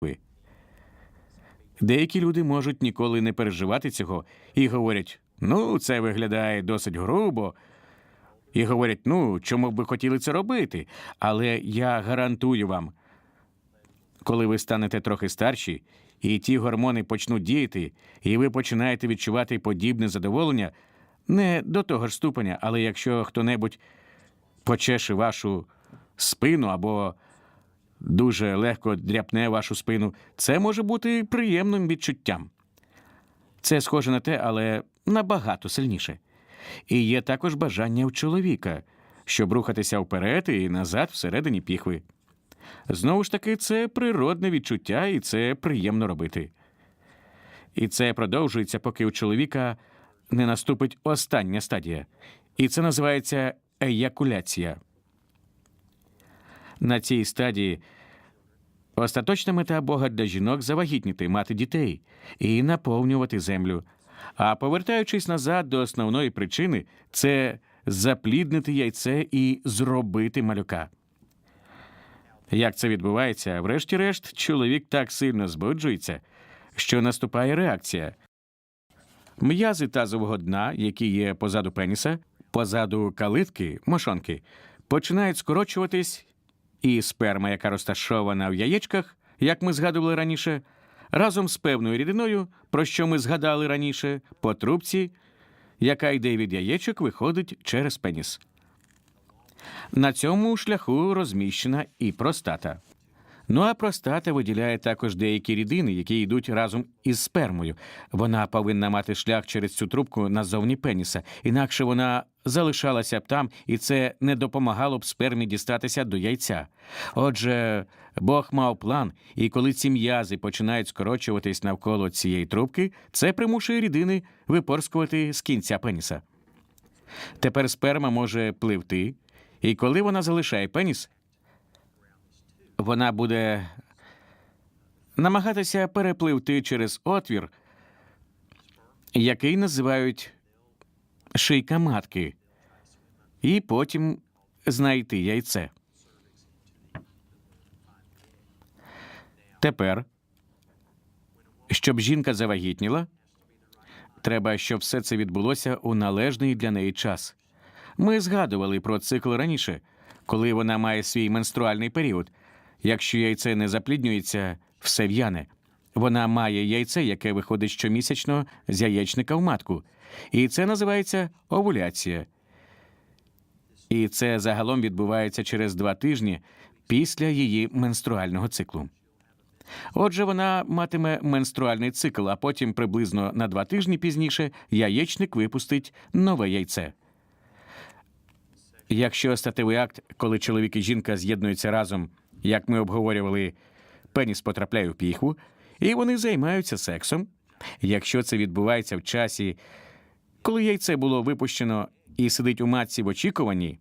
піхви. Деякі люди можуть ніколи не переживати цього і говорять: ну, це виглядає досить грубо. І говорять, ну, чому б ви хотіли це робити? Але я гарантую вам, коли ви станете трохи старші, і ті гормони почнуть діяти, і ви починаєте відчувати подібне задоволення, не до того ж ступеня, але якщо хто-небудь почеше вашу спину або дуже легко дряпне вашу спину, це може бути приємним відчуттям. Це схоже на те, але набагато сильніше. І є також бажання у чоловіка, щоб рухатися вперед і назад всередині піхви. Знову ж таки, це природне відчуття, і це приємно робити. І це продовжується, поки у чоловіка не наступить остання стадія. І це називається еякуляція. На цій стадії остаточна мета Бога для жінок завагітніти, мати дітей і наповнювати землю. А повертаючись назад до основної причини, це запліднити яйце і зробити малюка. Як це відбувається, врешті-решт, чоловік так сильно збуджується, що наступає реакція. М'язи тазового дна, які є позаду пеніса, позаду калитки, мошонки, починають скорочуватись, і сперма, яка розташована в яєчках, як ми згадували раніше, разом з певною рідиною, про що ми згадали раніше, по трубці, яка йде від яєчок, виходить через пеніс. На цьому шляху розміщена і простата. Ну а простата виділяє також деякі рідини, які йдуть разом із спермою. Вона повинна мати шлях через цю трубку назовні пеніса, інакше вона залишалася б там, і це не допомагало б спермі дістатися до яйця. Отже, Бог мав план, і коли ці м'язи починають скорочуватись навколо цієї трубки, це примушує рідини випорскувати з кінця пеніса. Тепер сперма може пливти, і коли вона залишає пеніс, вона буде намагатися перепливти через отвір, який називають шийка матки, і потім знайти яйце. Тепер, щоб жінка завагітніла, треба, щоб все це відбулося у належний для неї час. Ми згадували про цикл раніше, коли вона має свій менструальний період. Якщо яйце не запліднюється, все в'яне. Вона має яйце, яке виходить щомісячно з яєчника в матку. І це називається овуляція. І це загалом відбувається через два тижні після її менструального циклу. Отже, вона матиме менструальний цикл, а потім приблизно на два тижні пізніше яєчник випустить нове яйце. Якщо статевий акт, коли чоловік і жінка з'єднуються разом, як ми обговорювали, пеніс потрапляє в піхву, і вони займаються сексом. Якщо це відбувається в часі, коли яйце було випущено і сидить у матці в очікуванні,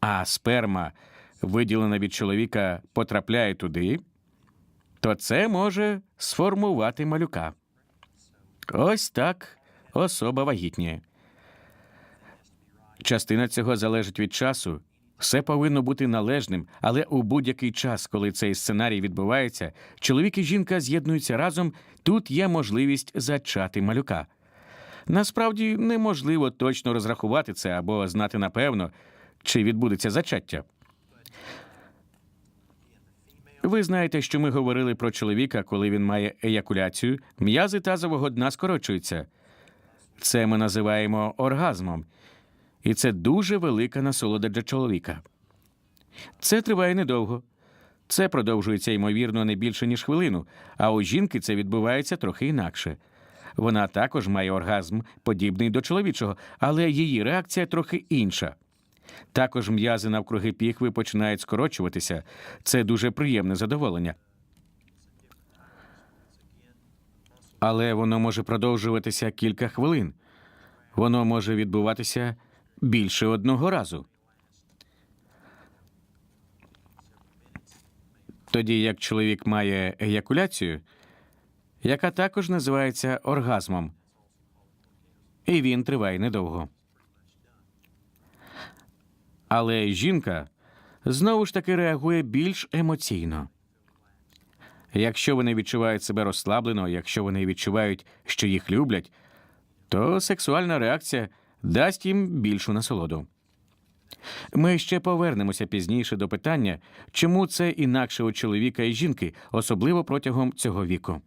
а сперма, виділена від чоловіка, потрапляє туди, то це може сформувати малюка. Ось так особа вагітніє. Частина цього залежить від часу. Все повинно бути належним, але у будь-який час, коли цей сценарій відбувається, чоловік і жінка з'єднуються разом, тут є можливість зачати малюка. Насправді неможливо точно розрахувати це або знати напевно, чи відбудеться зачаття. Ви знаєте, що ми говорили про чоловіка, коли він має еякуляцію, м'язи тазового дна скорочуються. Це ми називаємо оргазмом, і це дуже велика насолода для чоловіка. Це триває недовго. Це продовжується, ймовірно, не більше, ніж хвилину, а у жінки це відбувається трохи інакше. Вона також має оргазм, подібний до чоловічого, але її реакція трохи інша. Також м'язи навкруги піхви починають скорочуватися. Це дуже приємне задоволення. Але воно може продовжуватися кілька хвилин. Воно може відбуватися більше одного разу. Тоді як чоловік має еякуляцію, яка також називається оргазмом, і він триває недовго. Але жінка знову ж таки реагує більш емоційно. Якщо вони відчувають себе розслаблено, якщо вони відчувають, що їх люблять, то сексуальна реакція дасть їм більшу насолоду. Ми ще повернемося пізніше до питання, чому це інакше у чоловіка і жінки, особливо протягом цього віку.